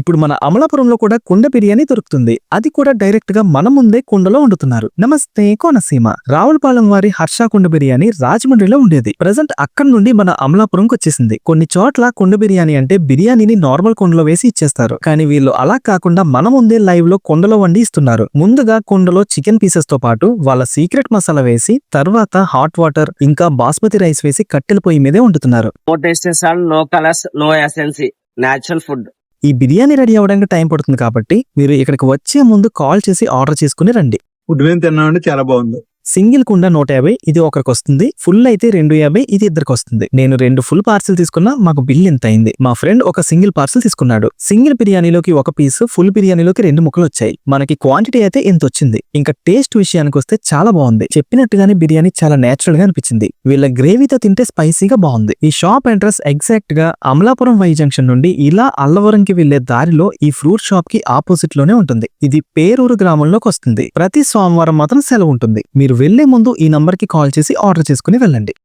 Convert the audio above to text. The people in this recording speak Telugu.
ఇప్పుడు మన అమలాపురంలో కూడా కుండ బిర్యానీ దొరుకుతుంది. అది కూడా డైరెక్ట్గా మన ముందే కుండలో వండుతున్నారు. నమస్తే కోనసీమ. రావులపాలెం వారి హర్ష కుండ బిర్యానీ రాజమండ్రిలో ఉండేది. ప్రజెంట్ అక్కడి నుండి మన అమలాపురంకి వచ్చేసింది. కొన్ని చోట్ల కుండ బిర్యానీ అంటే బిర్యానీని నార్మల్ కుండలో వేసి ఇచ్చేస్తారు. కానీ వీళ్ళు అలా కాకుండా మన ముందే లైవ్లో కుండలో వండి ఇస్తున్నారు. ముందుగా కుండలో చికెన్ పీసెస్తో పాటు వాళ్ళ సీక్రెట్ మసాలా వేసి తర్వాత హాట్ వాటర్ ఇంకా బాస్మతి రైస్ వేసి కట్టెల పొయ్యి మీదే వండుతున్నారు. No taste no colours no essence food ఈ బిర్యానీ రెడీ అవ్వడానికి టైం పడుతుంది కాబట్టి మీరు ఇక్కడికి వచ్చే ముందు కాల్ చేసి ఆర్డర్ చేసుకుని రండి. ఫుడ్ మేము తిన్నామండి చాలా బాగుంది. సింగిల్ కుండ నూట యాభై ఇది ఒకరికి వస్తుంది. ఫుల్ అయితే రెండు యాభై ఇది ఇద్దరికి వస్తుంది. నేను రెండు ఫుల్ పార్సిల్ తీసుకున్నా మాకు బిల్ ఎంత అయింది? మా ఫ్రెండ్ ఒక సింగిల్ పార్సిల్ తీసుకున్నాడు. సింగిల్ బిర్యానీలోకి ఒక పీస్ ఫుల్ బిర్యానీలోకి రెండు ముక్కలు వచ్చాయి. మనకి క్వాంటిటీ అయితే ఎంత వచ్చింది? ఇంకా టేస్ట్ విషయానికి వస్తే చాలా బాగుంది. చెప్పినట్టుగానే బిర్యానీ చాలా నేచురల్గా అనిపించింది. వీళ్ళ గ్రేవీతో తింటే స్పైసీగా బాగుంది. ఈ షాప్ అడ్రస్ ఎగ్జాక్ట్గా అమలాపురం వై జంక్షన్ నుండి ఇలా అల్లవరంకి వెళ్ళే దారిలో ఈ ఫ్రూట్ షాప్కి ఆపోజిట్లోనే ఉంటుంది. ఇది పేరూరు గ్రామంలోకి వస్తుంది. ప్రతి సోమవారం మాత్రం సెలవు ఉంటుంది. మీరు వెళ్ళే ముందు ఈ నంబర్కి కాల్ చేసి ఆర్డర్ చేసుకుని వెళ్ళండి.